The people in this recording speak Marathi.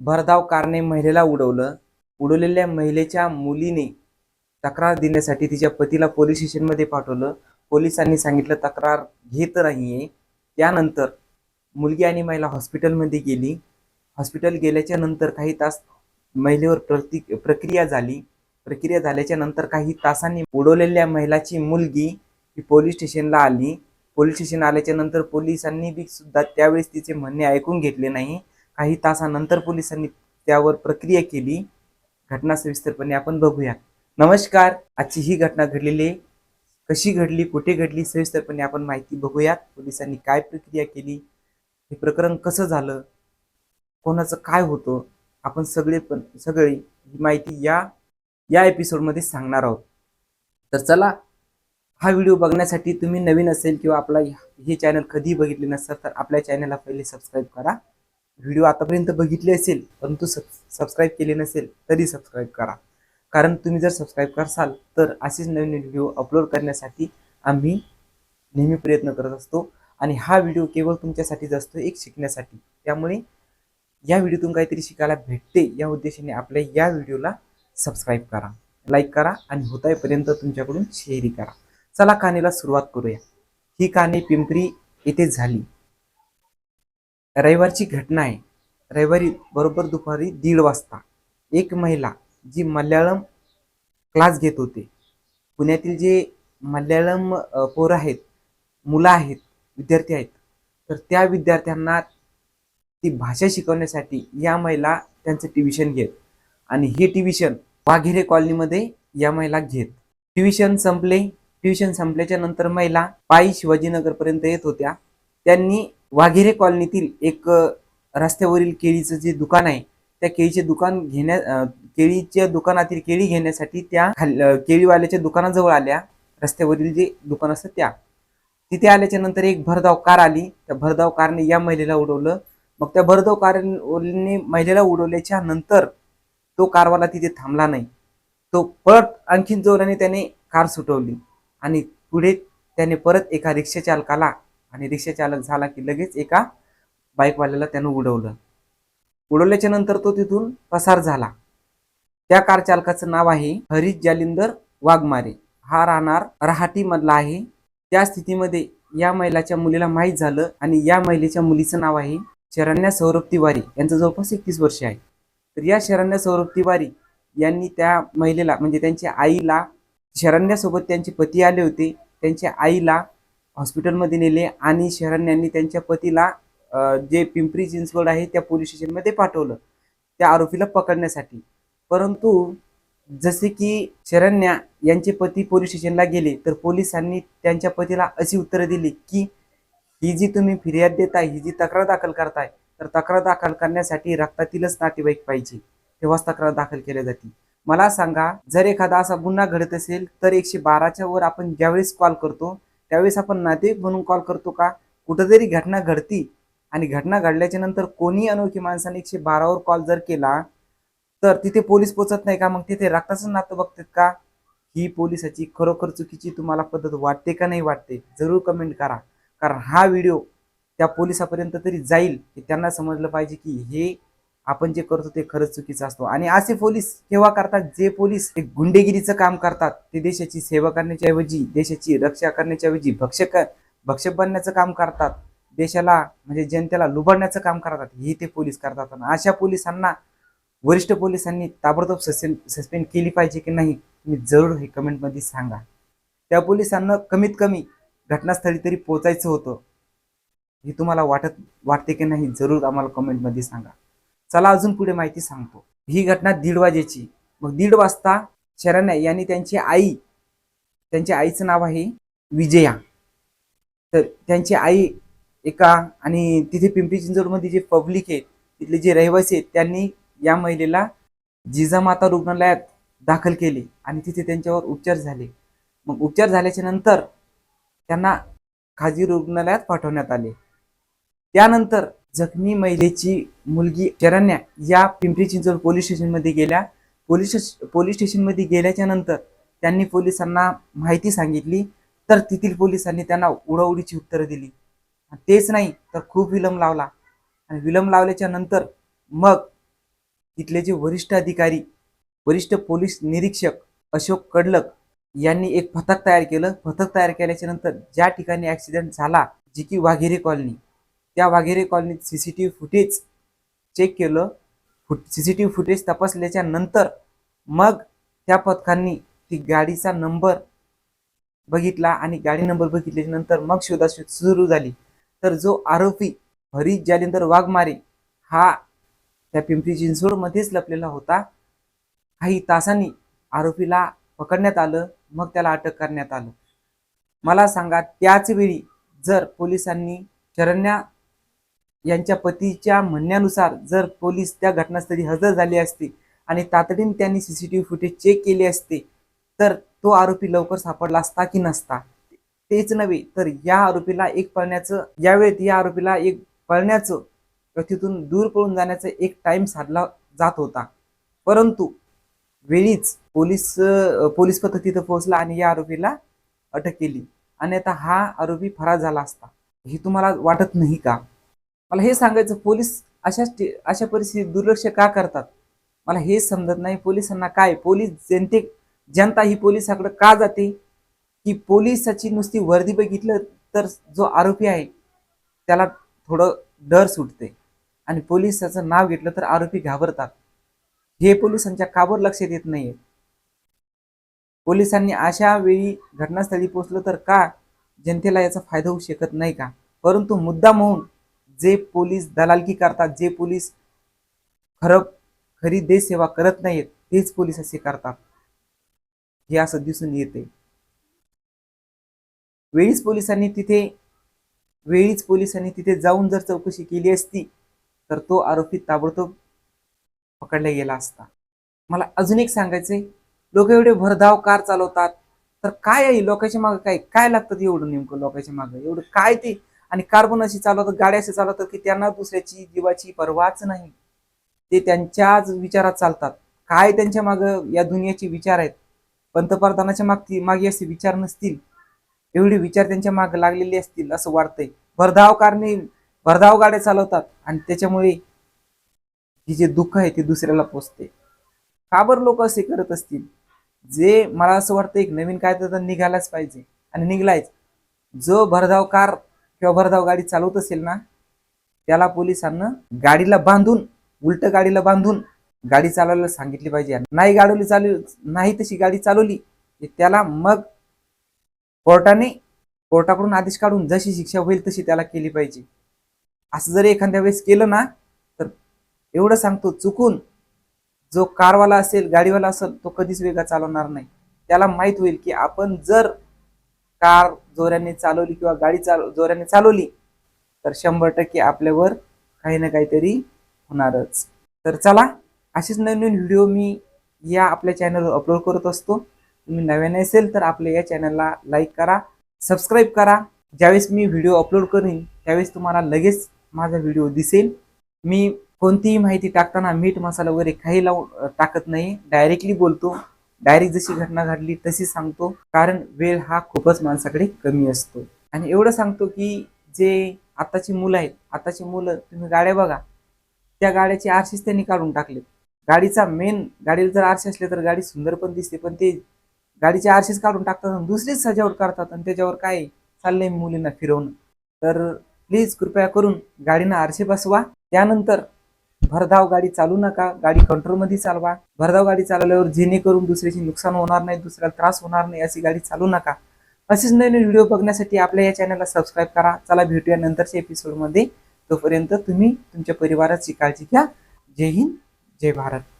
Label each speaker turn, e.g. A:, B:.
A: भरधाव कारने महिलेला उडवलं. उडवलेल्या महिलेच्या मुलीने तक्रार देण्यासाठी तिच्या पतीला पोलीस स्टेशनमध्ये पाठवलं. पोलिसांनी सांगितलं तक्रार घेत नाहीये. त्यानंतर मुलगी आणि महिला हॉस्पिटलमध्ये गेली. हॉस्पिटल गेल्याच्यानंतर काही तास महिलेवर प्रति प्रक्रिया झाली. प्रक्रिया झाल्याच्यानंतर काही तासांनी उडवलेल्या महिलाची मुलगी ही पोलीस स्टेशनला आली. पोलीस स्टेशन आल्याच्यानंतर पोलिसांनी बी सुद्धा त्यावेळेस तिचे म्हणणे ऐकून घेतले नाही. काही तासानंतर पोलिसांनी त्यावर प्रक्रिया केली. घटना सविस्तरपणे आपण बघूया. नमस्कार. आजची ही घटना घडलेली आहे. कशी घडली? कुठे घडली? सविस्तरपणे आपण माहिती बघूयात. पोलिसांनी काय प्रक्रिया केली? हे प्रकरण कसं झालं? कोणाचं काय होतं? आपण सगळे पण सगळी ही माहिती या या एपिसोडमध्ये सांगणार आहोत. तर चला हा व्हिडिओ बघण्यासाठी तुम्ही नवीन असेल किंवा आपला हे चॅनल कधी बघितले नसेल तर आपल्या चॅनलला पहिले सबस्क्राईब करा. व्हिडिओ आतापर्यंत बघितले असेल परंतु सबस्क्राईब केले नसेल तरी सबस्क्राईब करा. कारण तुम्ही जर सबस्क्राईब करसाल तर असेच नवीन व्हिडिओ अपलोड करण्यासाठी आम्ही नेहमी प्रयत्न करत असतो. आणि हा व्हिडिओ केवळ तुमच्यासाठीच असतो एक शिकण्यासाठी. त्यामुळे या व्हिडिओतून काहीतरी शिकायला भेटते या उद्देशाने आपल्या या व्हिडिओला सबस्क्राईब करा. लाईक करा आणि होतायपर्यंत तुमच्याकडून शेअरही करा. चला कहाणीला सुरुवात करूया. ही कहाणी पिंपरी येथे झाली. रविवारची घटना आहे. रविवारी बरोबर दुपारी दीड वाजता एक महिला जी मल्याळम क्लास घेत होते. पुण्यातील जे मल्याळम पोरं आहेत मुलं आहेत विद्यार्थी आहेत तर त्या विद्यार्थ्यांना ती भाषा शिकवण्यासाठी या महिला त्यांचं ट्युशन घेत आणि हे ट्युशन वाघेरे कॉलनीमध्ये या महिला घेत. ट्युशन संपले. ट्युशन संपल्याच्या नंतर महिला पायी शिवाजीनगरपर्यंत येत होत्या. त्यांनी वाघेरे कॉलनीतील एक रस्त्यावरील केळीचं जे दुकान आहे त्या केळीचे दुकान घेण्या केळीच्या दुकानातील केळी घेण्यासाठी त्या खाल- केळीवाल्याच्या दुकानाजवळ आल्या. रस्त्यावरील जे दुकान असतं त्या. तिथे आल्याच्यानंतर एक भरधाव कार आली. त्या भरधाव कारने या महिलेला उडवलं. मग त्या भरधाव कारने महिलेला उडवल्याच्या नंतर तो कारवाला तिथे थांबला नाही. तो परत आणखीन जोराने त्याने कार सुटवली आणि पुढे त्याने परत एका रिक्षा चालकाला आणि रिक्षा चालक झाला की लगेच एका बाईकवाल्याला त्यानं उडवलं. उडवल्याच्या नंतर तो तिथून पसार झाला. त्या कार चालकाचं नाव आहे हरीश जालिंदर वाघमारे. हा राहणार रहाटी मधला आहे. त्या स्थितीमध्ये या महिलाच्या मुलीला माहीत झालं आणि या महिलेच्या मुलीचं नाव आहे शरण्या सौरभ तिवारी. यांचं जवळपास एकतीस वर्ष आहे. तर या शरण्या सौरभ तिवारी यांनी त्या महिलेला म्हणजे त्यांच्या आईला शरण्यासोबत त्यांचे पती आले होते. त्यांच्या आईला हॉस्पिटलमध्ये नेले आणि शरण्यांनी त्यांच्या पतीला जे पिंपरी चिंचवड आहे त्या पोलीस स्टेशनमध्ये पाठवलं त्या आरोपीला पकडण्यासाठी. परंतु जसे की शरण्या यांचे पती पोलीस स्टेशनला गेले तर पोलिसांनी त्यांच्या पतीला अशी उत्तरं दिली की ही जी तुम्ही फिर्याद देताय ही जी तक्रार दाखल करताय तर तक्रार दाखल करण्यासाठी रक्तातीलच नातेवाईक पाहिजे तेव्हाच तक्रार दाखल केल्या जाते मला सांगा जर एखादा असा गुन्हा घडत असेल तर एकशे बाराच्या वर आपण ज्यावेळेस कॉल करतो त्यावेळेस आपण नातेवाईक म्हणून कॉल करतो का? कुठंतरी घटना घडती आणि घटना घडल्याच्या नंतर कोणी अनोळखी माणसाने एकशे बारावर कॉल जर केला तर तिथे पोलीस पोचत नाही का? मग तिथे रक्ताचं नातं बघतात का? ही पोलिसाची खरोखर चुकीची तुम्हाला पद्धत वाटते का नाही वाटते? जरूर कमेंट करा. कारण हा व्हिडिओ त्या पोलिसापर्यंत तरी जाईल की त्यांना समजलं पाहिजे की हे आपण जे करतो ते खरंच चुकीचं असतो. आणि असे पोलीस केव्हा करतात जे पोलीस एक गुंडेगिरीचं काम करतात ते देशाची सेवा करण्याच्या ऐवजी देशाची रक्षा करण्याच्या ऐवजी भक्षक भक्षक बनण्याचं काम करतात. देशाला म्हणजे जनतेला लुबाडण्याचं काम करतात. हे ते पोलीस करतात. आणि अशा पोलिसांना वरिष्ठ पोलिसांनी ताबडतोब सस्पेंड सस्पेंड केली पाहिजे की नाही तुम्ही जरूर हे कमेंटमध्ये सांगा. त्या पोलिसांना कमीत कमी घटनास्थळी तरी पोचायचं होतं. हे तुम्हाला वाटत वाटते की नाही जरूर आम्हाला कमेंटमध्ये सांगा. चला अजून पुढे माहिती सांगतो. ही घटना दीड वाजेची. मग दीड वाजता शरण्या यांनी त्यांची आई त्यांच्या आईचं नाव आहे विजया. तर त्यांची आई एका आणि तिथे पिंपरी चिंचवडमध्ये जे पब्लिक आहे तिथले जे रहिवासी आहेत त्यांनी या महिलेला जिजामाता रुग्णालयात दाखल केले आणि तिथे त्यांच्यावर उपचार झाले. मग उपचार झाल्याच्यानंतर त्यांना खाजगी रुग्णालयात पाठवण्यात आले. त्यानंतर जखमी महिलेची मुलगी शरण्या या पिंपरी चिंचवड पोलीस स्टेशनमध्ये गेल्या. पोलीस पोलीस स्टेशनमध्ये गेल्याच्यानंतर त्यांनी पोलिसांना माहिती सांगितली. तर तेथील पोलिसांनी त्यांना उडवडीची उत्तरं दिली. तेच नाही तर खूप विलंब लावला. आणि विलंब लावल्याच्या नंतर मग तिथले जे वरिष्ठ अधिकारी वरिष्ठ पोलीस निरीक्षक अशोक कडलक यांनी एक पथक तयार केलं. पथक तयार केल्याच्यानंतर ज्या ठिकाणी ॲक्सिडेंट झाला जी की वाघेरे कॉलनी त्या वाघेरे कॉलनीत C C T V footage check केलं. Foot C C T V footage तपासल्याच्या नंतर मग त्या पथकांनी ती गाडीचा नंबर बघितला आणि गाडी नंबर बघितल्याच्या नंतर मग शोधाशोध सुरू झाली. तर जो आरोपी हरीश जालिंदर वाघमारे हा त्या पिंपरी चिंचवडमध्येच लपलेला होता. काही तासांनी आरोपीला पकडण्यात आलं मग त्याला अटक करण्यात आलं. मला सांगा त्याच वेळी जर पोलिसांनी शरण्या यांच्या पतीच्या म्हणण्यानुसार जर पोलीस त्या घटनास्थळी हजर झाले असते आणि तातडीने त्यांनी C C T V footage check केले असते तर तो आरोपी लवकर सापडला असता की नसता? तेच नव्हे तर या आरोपीला एक पळण्याचं यावेळी या आरोपीला एक पळण्याचं व तिथून दूर पळून जाण्याचा एक टाइम साधला जात होता. परंतु वेळीच पोलीस पोलीस पथक तिथं पोहोचला आणि या आरोपीला अटक केली. आणि आता हा आरोपी फरार झाला असता. हे तुम्हाला वाटत नाही का? मला हे सांगायचं पोलीस अशा स्टे- अशा परिस्थितीत दुर्लक्ष का करतात? मला हे समजत नाही. पोलिसांना काय? पोलीस जनते जनता ही पोलिसाकडे का जाते? की पोलिसाची नुसती वर्दी बघितलं तर जो आरोपी आहे त्याला थोडं डर सुटते. आणि पोलिसाचं नाव घेतलं तर आरोपी घाबरतात. हे पोलिसांच्या काबर लक्षात येत नाहीये. पोलिसांनी अशा वेळी घटनास्थळी पोहोचलं तर का? जनतेला याचा फायदा होऊ शकत नाही का? परंतु मुद्दा म्हणून जे पोलीस दलालकी करतात जे पोलीस खरं खरी देश सेवा करत नाहीत तेच पोलीस असे करतात. हे असं दिसून येते. वेळीच पोलिसांनी तिथे वेळीच पोलिसांनी तिथे जाऊन जर चौकशी केली असती तर तो आरोपी ताबडतोब पकडला गेला असता. मला अजून एक सांगायचंय लोक एवढे भरधाव कार चालवतात तर काय आहे? लोकांच्या मागं काय? काय लागतं एवढं नेमकं लोकांच्या मागं? एवढं काय ते आणि कार्बन अशी चालवतात गाड्या अशी चालवतात की त्यांना दुसऱ्याची जीवाची पर्वाच नाही. ते त्यांच्याच विचारात चालतात. काय त्यांच्या मागं या दुनियाचे विचार आहेत? पंतप्रधानाच्या मागती मागे असे विचार नसतील. एवढे विचार त्यांच्या माग लागलेले असतील असं वाटतंय. भरधाव कारणे भरधाव गाड्या चालवतात आणि त्याच्यामुळे ही जे दुःख आहे ते दुसऱ्याला पोचते. का बरं लोक असे करत असतील? जे मला असं वाटतं एक नवीन काय तर निघायलाच पाहिजे. आणि निघलायच. जो भरधाव कार किंवा भरधाव गाडी चालवत असेल ना त्याला पोलिसांना गाडीला बांधून उलट गाडीला बांधून गाडी चालवायला सांगितली पाहिजे. नाही गाडवली चालू नाही तशी गाडी चालवली त्याला मग कोर्टाने कोर्टाकडून आदेश काढून जशी शिक्षा होईल तशी त्याला केली पाहिजे. असं जर एखाद्या वेळेस केलं ना तर एवढं सांगतो चुकून जो कारवाला असेल गाडीवाला असेल तो कधीच वेगळा चालवणार नाही. त्याला माहीत होईल की आपण जर कार जोराने चालवली किंवा गाडी चाल जोराने चालवली तर शंभर टक्के आपल्यावर काही ना काहीतरी होणारच. तर चला असेच नवीन नवीन व्हिडिओ मी या आपल्या चॅनलवर अपलोड करत असतो. तुम्ही नव्याने असेल तर आपल्या या चॅनलला लाईक करा सबस्क्राईब करा. ज्यावेळेस मी व्हिडिओ अपलोड करीन त्यावेळेस तुम्हाला लगेच माझा व्हिडिओ दिसेल. मी कोणतीही माहिती टाकताना मीठ मसाला वगैरे काही लावून टाकत नाही. डायरेक्टली बोलतो. डायरेक्ट जशी घटना घडली तशी सांगतो. कारण वेळ हा खूपच माणसाकडे कमी असतो. आणि एवढं सांगतो की जे आताची मुलं आहेत आताची मुलं तुम्ही गाड्या बघा. त्या गाड्याचे आरसेच त्यांनी काढून टाकले गाडीचा मेन गाडीला जर आरसे असले तर गाडी सुंदर पण दिसते पण ते गाडीचे आरसेच काढून टाकतात आणि दुसरीच सजावट करतात आणि त्याच्यावर काय चाललंय मुलींना फिरवणं. तर प्लीज कृपया करून गाडीनं आरसे बसवा. त्यानंतर भरधाव गाडी चालू नका गाडी कंट्रोलमध्ये चालवा. भरधाव गाडी चालवल्यावर जेणेकरून दुसऱ्याची नुकसान होणार नाही दुसऱ्याला त्रास होणार नाही अशी गाडी चालू नका. असेच नवीन व्हिडिओ बघण्यासाठी आपल्या या चॅनलला सबस्क्राईब करा. चला भेटूया नंतरच्या एपिसोडमध्ये तोपर्यंत तुम्ही तुमच्या परिवाराची काळजी घ्या. जय हिंद जय भारत.